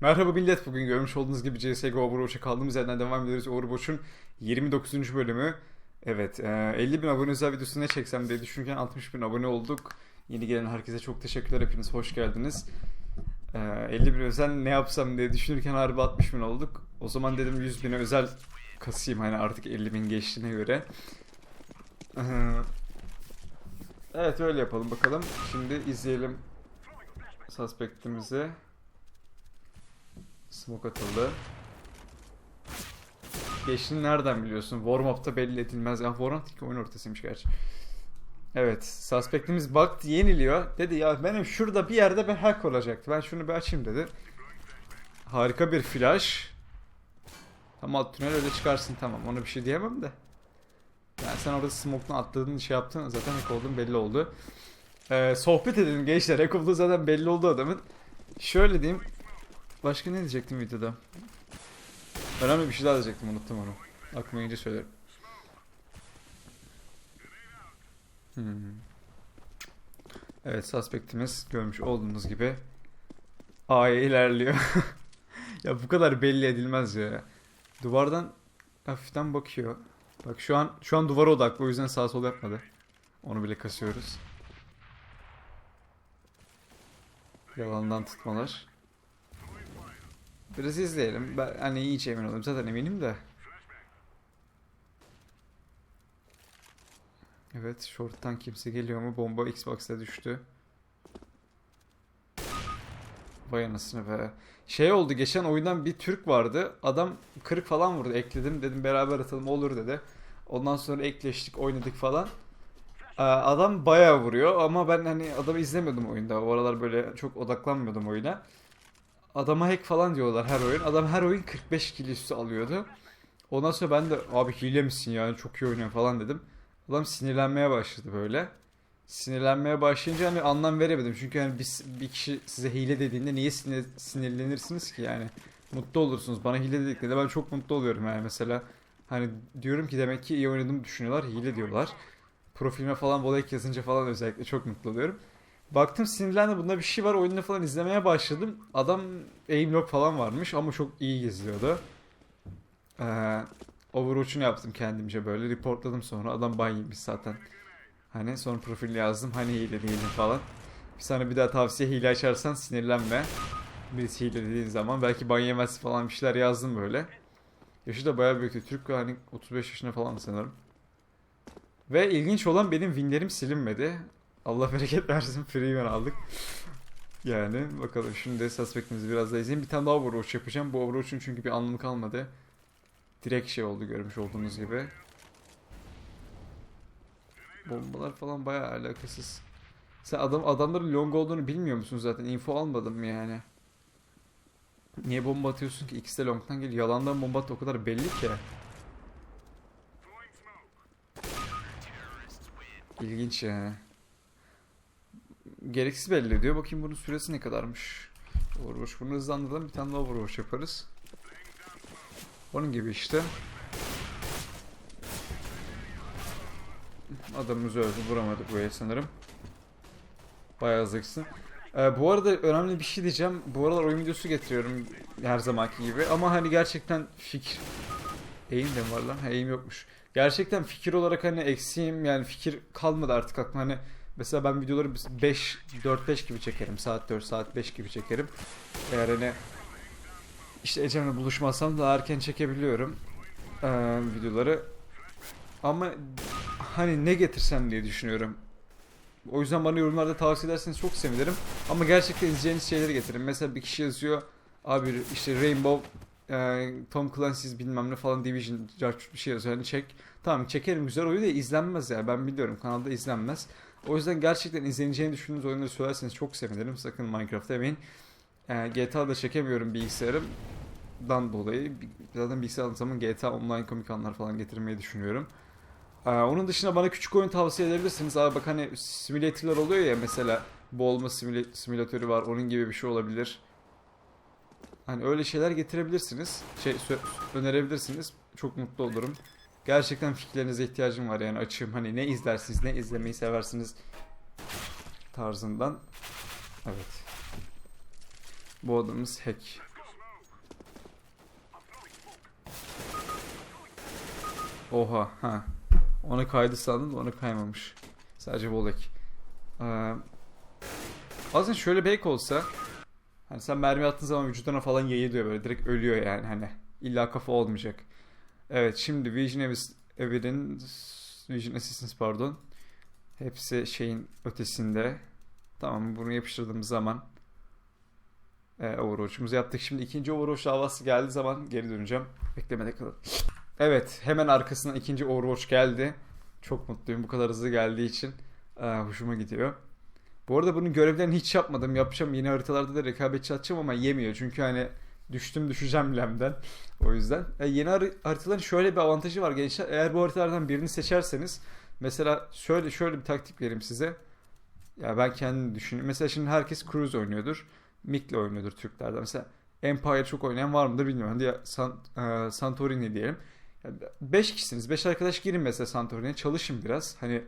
Merhaba millet. Bugün görmüş olduğunuz gibi CSGO Overwatch'a kaldığımız yerden devam ediyoruz. Overwatch'un 29. bölümü. Evet, e, 50 bin abone özel videosu ne çeksem diye düşünürken 60 bin abone olduk. Yeni gelen herkese çok teşekkürler. Hepiniz hoş geldiniz. E, 50 bin özel ne yapsam diye düşünürken harbi 60 bin olduk. O zaman dedim 100 bine özel kasayım hani artık 50 bin geçtiğine göre. E, Evet öyle yapalım bakalım. Şimdi izleyelim suspect'imizi. Smoke atıldı. Geçtiğini nereden biliyorsun? Warm-up'ta belli edilmez. Ya Warm-up değil ki oyun ortasıymış gerçi. Evet. Suspect'imiz baktı yeniliyor. Dedi ya benim şurada bir yerde bir hack olacaktı. Ben şunu bir açayım dedi. Harika bir flash. Tam alt tünel öyle çıkarsın tamam. Ona bir şey diyemem de. Yani sen orada smoke'dan atladığın şey yaptın zaten hack olduğun belli oldu. Ee, sohbet edelim gençler. Hack olduğu zaten belli oldu adamın. Şöyle diyeyim. Başka ne diyecektim videoda? Önemli bir şey daha diyecektim unuttum onu. Aklıma gelince söylerim. Hmm. Evet suspectimiz görmüş olduğunuz gibi A'ya ilerliyor. ya bu kadar belli edilmez ya. Duvardan hafiften bakıyor. Bak şu an şu an duvara odaklı o yüzden sağ sol yapmadı. Onu bile kasıyoruz. Yalandan tutmalar. Biraz izleyelim. Ben hani iyice emin olayım. Zaten eminim de. Evet, short'tan kimse geliyor mu? Bomba Xbox'a düştü. Vay anasını be. Şey oldu geçen oyundan bir Türk vardı. Adam 40 falan vurdu. Ekledim dedim beraber atalım olur dedi. Ondan sonra ekleştik oynadık falan. Ee, Adam bayağı vuruyor ama ben hani adamı izlemiyordum oyunda. O aralar böyle çok odaklanmıyordum oyuna. Adama hack falan diyorlar her oyun. Adam her oyun 45 kill üstü alıyordu. Ondan sonra ben de abi hile misin yani çok iyi oynuyorsun falan dedim. Adam sinirlenmeye başladı böyle. Sinirlenmeye başlayınca hani anlam veremedim. Çünkü hani biz, bir kişi size hile dediğinde niye sinir, sinirlenirsiniz ki yani? Mutlu olursunuz. Bana hile dediklerinde ben çok mutlu oluyorum yani mesela. Hani diyorum ki demek ki iyi oynadığımı düşünüyorlar. Hile diyorlar. Profilime falan volek yazınca falan özellikle çok mutlu oluyorum. Baktım sinirlendi bunda bir şey var oyunu falan izlemeye başladım. Adam aim lock falan varmış ama çok iyi geziyordu. Ee, Overwatch'unu yaptım kendimce böyle reportladım sonra adam ban zaten. Hani sonra profilini yazdım hani hile değilim falan. Bir sana bir daha tavsiye hile açarsan sinirlenme. Birisi hile dediğin zaman belki ban yemez falan bir şeyler yazdım böyle. Yaşı da bayağı büyüktü. Türk hani 35 yaşında falan sanırım. Ve ilginç olan benim winlerim silinmedi. Allah bereket versin free win aldık. Yani bakalım şimdi suspect'imizi biraz daha izleyin. Bir tane daha Overwatch yapacağım. Bu Overwatch'un çünkü bir anlamı kalmadı. Direkt şey oldu görmüş olduğunuz gibi. Bombalar falan bayağı alakasız. Sen adam adamların long olduğunu bilmiyor musun zaten? Info almadın mı yani? Niye bomba atıyorsun ki? İkisi de long'tan geliyor. Yalandan bomba at o kadar belli ki. İlginç yani. Gereksiz belli ediyor. Bakayım bunun süresi ne kadarmış. Overwatch bunu hızlandıralım. Bir tane daha Overwatch yaparız. Onun gibi işte. Adamımız öldü. Vuramadık el sanırım. Bayağı zıksın. Ee, bu arada önemli bir şey diyeceğim. Bu aralar oyun videosu getiriyorum her zamanki gibi. Ama hani gerçekten fikir... Eğim de var lan? Eğim yokmuş. Gerçekten fikir olarak hani eksiğim yani fikir kalmadı artık aklıma. Hani mesela ben videoları 5, 4-5 gibi çekerim. Saat 4, saat 5 gibi çekerim. Eğer hani işte Ecem'le buluşmazsam daha erken çekebiliyorum ee, videoları. Ama hani ne getirsem diye düşünüyorum. O yüzden bana yorumlarda tavsiye ederseniz çok sevinirim. Ama gerçekten izleyeceğiniz şeyleri getirin. Mesela bir kişi yazıyor. Abi işte Rainbow e, Tom Clancy's bilmem ne falan Division bir şey yazıyor. Hani çek. Tamam çekerim güzel oyun da izlenmez ya. Ben biliyorum kanalda izlenmez. O yüzden gerçekten izleneceğini düşündüğünüz oyunları söylerseniz çok sevinirim. Sakın Minecraft demeyin. E, GTA'da çekemiyorum bilgisayarımdan dolayı. Zaten bilgisayar aldığım zaman GTA Online komik anlar falan getirmeyi düşünüyorum. Ee, onun dışında bana küçük oyun tavsiye edebilirsiniz. Abi bak hani simülatörler oluyor ya mesela boğulma simüla- simülatörü var. Onun gibi bir şey olabilir. Hani öyle şeyler getirebilirsiniz. Şey önerebilirsiniz. Çok mutlu olurum. Gerçekten fikirlerinize ihtiyacım var yani açığım. Hani ne izlersiniz, ne izlemeyi seversiniz tarzından. Evet. Bu adamımız hack. Oha ha. Ona kaydı sandım da ona kaymamış. Sadece Volek. Ee, aslında şöyle bek olsa hani sen mermi attığın zaman vücuduna falan yayılıyor böyle direkt ölüyor yani hani. İlla kafa olmayacak. Evet şimdi Vision Evidence Vision Assistance pardon. Hepsi şeyin ötesinde. Tamam bunu yapıştırdığımız zaman e, Overwatch'umuzu yaptık. Şimdi ikinci Overwatch davası geldiği zaman geri döneceğim. Beklemede kalın. Evet hemen arkasından ikinci Overwatch geldi. Çok mutluyum bu kadar hızlı geldiği için. Ee, hoşuma gidiyor. Bu arada bunun görevlerini hiç yapmadım. Yapacağım yeni haritalarda da rekabetçi atacağım ama yemiyor. Çünkü hani düştüm düşeceğim lemden. O yüzden. E, yeni har- haritaların şöyle bir avantajı var gençler. Eğer bu haritalardan birini seçerseniz mesela şöyle şöyle bir taktik vereyim size. Ya ben kendim düşünüyorum. Mesela şimdi herkes Cruise oynuyordur. Mik'le oynuyordur Türklerde. Mesela Empire çok oynayan var mıdır bilmiyorum. Hadi San, e, Santorini diyelim. 5 kişisiniz. 5 arkadaş girin mesela Santorini'ye. Çalışın biraz. Hani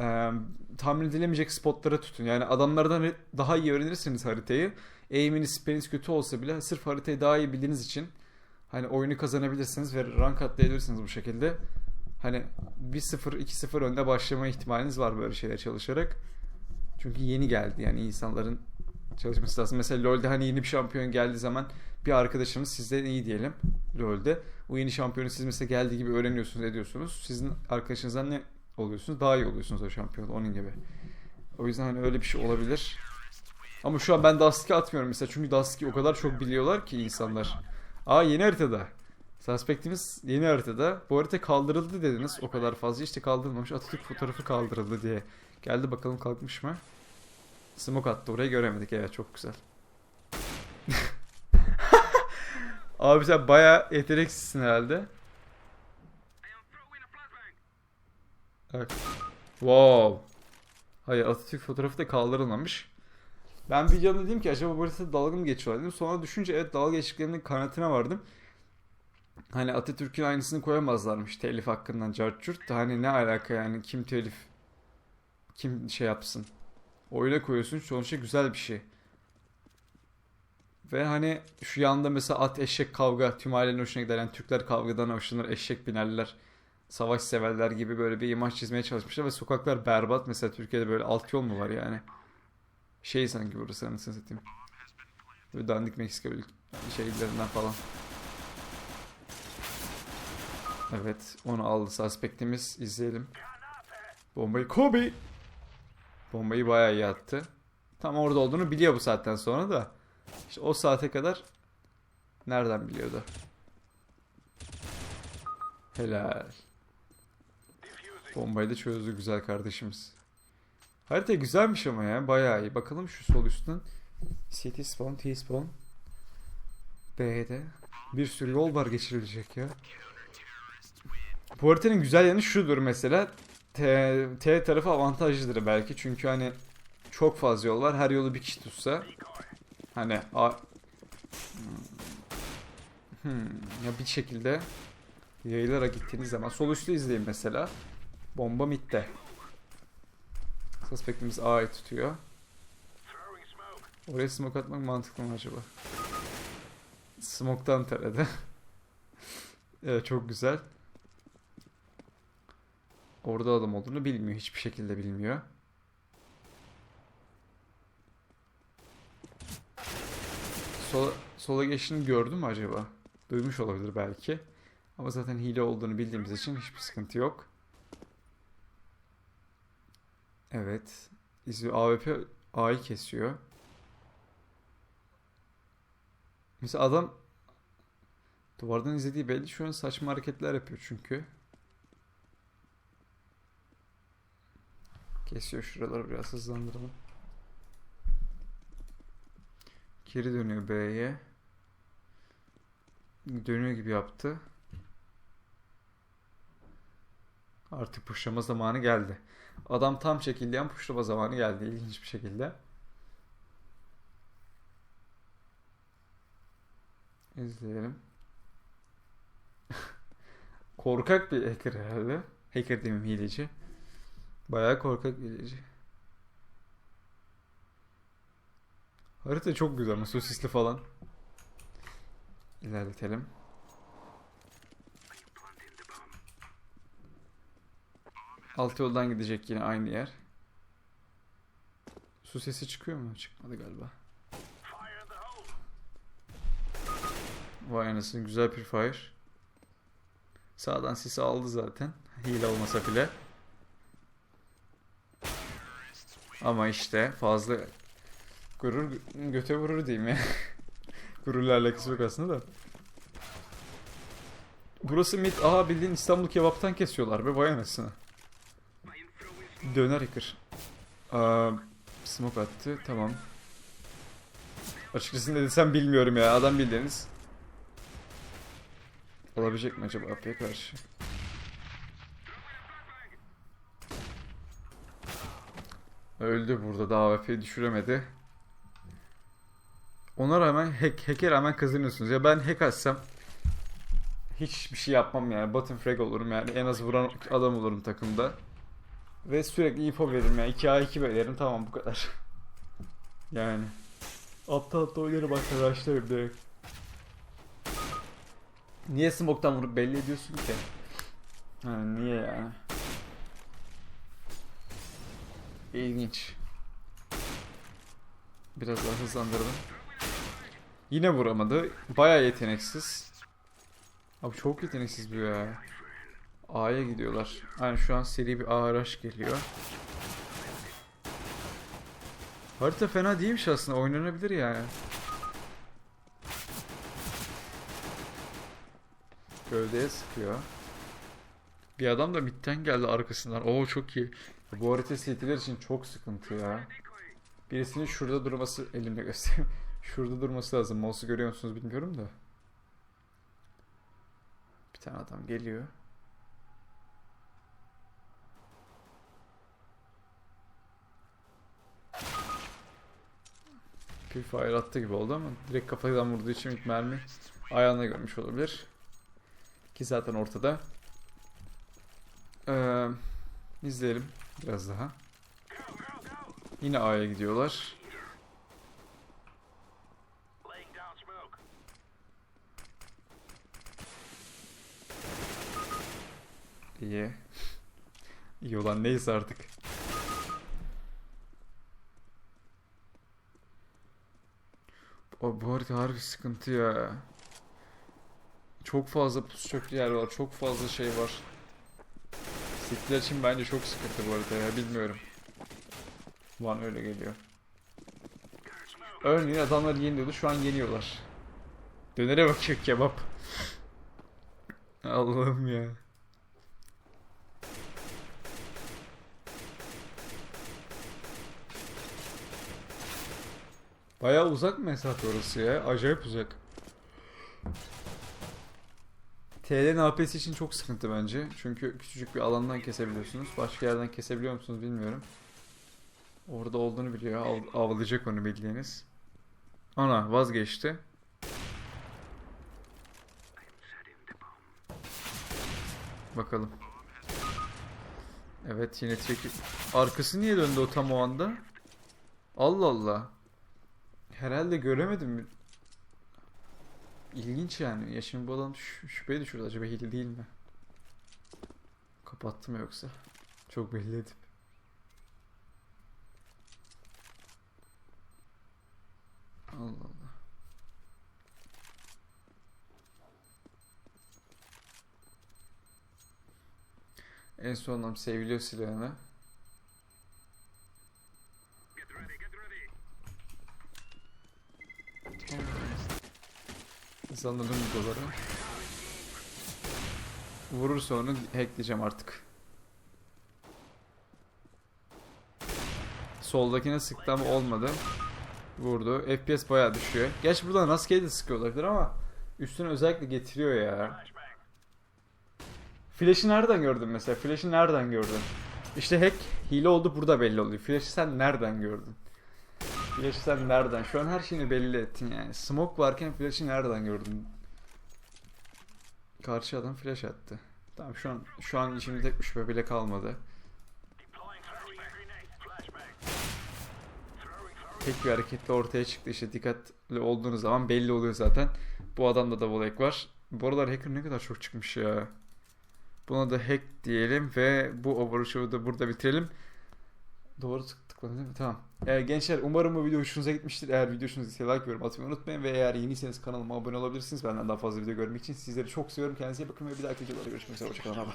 e, tahmin edilemeyecek spotlara tutun. Yani adamlardan daha iyi öğrenirsiniz haritayı. Aim'iniz, spelliniz kötü olsa bile sırf haritayı daha iyi bildiğiniz için hani oyunu kazanabilirsiniz ve rank atlayabilirsiniz bu şekilde. Hani 1-0, 2-0 önde başlama ihtimaliniz var böyle şeyler çalışarak. Çünkü yeni geldi yani insanların çalışması lazım. Mesela LoL'de hani yeni bir şampiyon geldiği zaman bir arkadaşınız sizden iyi diyelim LoL'de. O yeni şampiyonu siz mesela geldiği gibi öğreniyorsunuz, ediyorsunuz. Sizin arkadaşınızdan ne oluyorsunuz? Daha iyi oluyorsunuz o şampiyon onun gibi. O yüzden hani öyle bir şey olabilir. Ama şu an ben Dusty atmıyorum mesela çünkü Dusty o kadar çok biliyorlar ki insanlar. Aa yeni haritada. Suspect'imiz yeni haritada. Bu harita kaldırıldı dediniz o kadar fazla. işte kaldırılmamış. Atatürk fotoğrafı kaldırıldı diye. Geldi bakalım kalkmış mı? Smoke attı orayı göremedik. Evet çok güzel. Abi sen baya yeteneksizsin herhalde. Evet. Wow. Hayır Atatürk fotoğrafı da kaldırılmamış. Ben videoda dedim ki acaba burası dalga mı geçiyorlar dedim. Sonra düşünce evet dalga geçtiklerinin kanatına vardım. Hani Atatürk'ün aynısını koyamazlarmış telif hakkından carçurt da hani ne alaka yani kim telif kim şey yapsın. Oyuna koyuyorsun sonuçta güzel bir şey. Ve hani şu yanda mesela at eşek kavga tüm ailenin hoşuna gider. Yani Türkler kavgadan hoşlanır eşek binerler. Savaş severler gibi böyle bir imaj çizmeye çalışmışlar ve sokaklar berbat. Mesela Türkiye'de böyle alt yol mu var yani? Şey sanki burası anasını satayım. Böyle dandik Meksika ülke şehirlerinden falan. Evet onu aldı suspectimiz izleyelim. Bombayı Kobe. Bombayı bayağı iyi attı. Tam orada olduğunu biliyor bu saatten sonra da. İşte o saate kadar nereden biliyordu? Helal. Bombayı da çözdü güzel kardeşimiz. Harita güzelmiş ama ya bayağı iyi. Bakalım şu sol üstten. CT spawn, T spawn. B'de. Bir sürü yol var geçirilecek ya. Bu haritanın güzel yanı şudur mesela. T, T tarafı avantajlıdır belki. Çünkü hani çok fazla yol var. Her yolu bir kişi tutsa. Hani a Hmm, ya bir şekilde yayılarak gittiğiniz zaman sol üstü izleyin mesela. Bomba midde. Suspectimiz A'yı tutuyor. Oraya smoke atmak mantıklı mı acaba? Smoke'tan teredi. evet çok güzel. Orada adam olduğunu bilmiyor. Hiçbir şekilde bilmiyor. Sola, sola geçtiğini gördü mü acaba? Duymuş olabilir belki. Ama zaten hile olduğunu bildiğimiz için hiçbir sıkıntı yok. Evet. İzliyor. AWP A'yı kesiyor. Mesela adam duvardan izlediği belli şu an saçma hareketler yapıyor çünkü. Kesiyor şuraları biraz hızlandıralım. Geri dönüyor B'ye. Dönüyor gibi yaptı. Artık pushlama zamanı geldi. Adam tam çekildiği pushlama zamanı geldi ilginç bir şekilde. İzleyelim. Korkak bir hacker herhalde. Hacker demeyeyim hileci. Bayağı korkak bir hileci. Harita çok güzel ama sosisli falan. İlerletelim. Alt yoldan gidecek yine aynı yer. Su sesi çıkıyor mu? Çıkmadı galiba. Vay anasını güzel bir fire. Sağdan sisi aldı zaten. Hile olmasa bile. Ama işte fazla gurur göte vurur diyeyim ya. Gururla alakası yok aslında da. Burası mid. Aha bildiğin İstanbul kebaptan kesiyorlar be vay anasını. Döner hacker. Aa, smoke attı. Tamam. Açıkçası ne desem bilmiyorum ya. Adam bildiğiniz. Olabilecek mi acaba AP'ye karşı? Öldü burada da AWP'yi düşüremedi. Ona rağmen hack, hack'e rağmen kazanıyorsunuz. Ya ben hack açsam hiçbir şey yapmam yani. Bottom frag olurum yani. En az vuran adam olurum takımda. Ve sürekli info veririm yani. 2A2 veririm tamam bu kadar. yani. Aptal aptal oynarım arkadaşlarım direkt. Niye smoke'tan vurup belli ediyorsun ki? Ha, niye yani? İlginç. Biraz daha hızlandırdım. Yine vuramadı. Baya yeteneksiz. Abi çok yeteneksiz bu ya. A'ya gidiyorlar. Yani şu an seri bir A rush geliyor. Harita fena değilmiş aslında. Oynanabilir yani. Gövdeye sıkıyor. Bir adam da midden geldi arkasından. Oo çok iyi. Bu harita CT'ler için çok sıkıntı ya. Birisinin şurada durması elimde göstereyim. şurada durması lazım. Mouse'u görüyor musunuz bilmiyorum da. Bir tane adam geliyor. Bir fire attı gibi oldu ama direkt kafadan vurduğu için ilk mermi ayağına görmüş olabilir. Ki zaten ortada. Ee, izleyelim biraz daha. Yine A'ya gidiyorlar. İyi. İyi olan neyse artık. O bu harita harbi sıkıntı ya. Çok fazla pusacak yer var. Çok fazla şey var. Sitler için bence çok sıkıntı bu arada ya. Bilmiyorum. Van öyle geliyor. Örneğin adamlar yeniyordu. Şu an yeniyorlar. Dönere bakıyor kebap. Allah'ım ya. Bayağı uzak mesafe orası ya. Acayip uzak. TL'nin AP'si için çok sıkıntı bence. Çünkü küçücük bir alandan kesebiliyorsunuz. Başka yerden kesebiliyor musunuz bilmiyorum. Orada olduğunu biliyor. Av, avlayacak onu bildiğiniz. Ana vazgeçti. Bakalım. Evet yine trick. Arkası niye döndü o tam o anda? Allah Allah. Herhalde göremedim. İlginç yani. Ya şimdi bu adam şü- şüpheye düşürdü. Acaba hile değil mi? Kapattı mı yoksa? Çok belli edip. Allah Allah. En son adam seviliyor silahını. Sanırım doları. Vurursa onu hackleyeceğim artık. Soldakine sıktı olmadı. Vurdu. FPS bayağı düşüyor. Gerçi buradan rastgele de sıkıyor olabilir ama üstüne özellikle getiriyor ya. Flash'ı nereden gördün mesela? Flash'ı nereden gördün? İşte hack hile oldu burada belli oluyor. Flash'ı sen nereden gördün? Flash'ı sen nereden? Şu an her şeyini belli ettin yani. Smoke varken flash'ı nereden gördün? Karşı adam flash attı. Tamam şu an şu an içimde tek bir şüphe bile kalmadı. Tek bir hareketle ortaya çıktı işte dikkatli olduğunuz zaman belli oluyor zaten. Bu adamda da volek var. Bu aralar hacker ne kadar çok çıkmış ya. Buna da hack diyelim ve bu Overshow'u da burada bitirelim. Doğru mi? Tamam. Ee, gençler umarım bu video hoşunuza gitmiştir. Eğer video hoşunuza gitse like yorum atmayı unutmayın ve eğer yeniyseniz kanalıma abone olabilirsiniz. Benden daha fazla video görmek için sizleri çok seviyorum. Kendinize bakın ve bir dahaki videolarda görüşmek üzere. Hoşçakalın.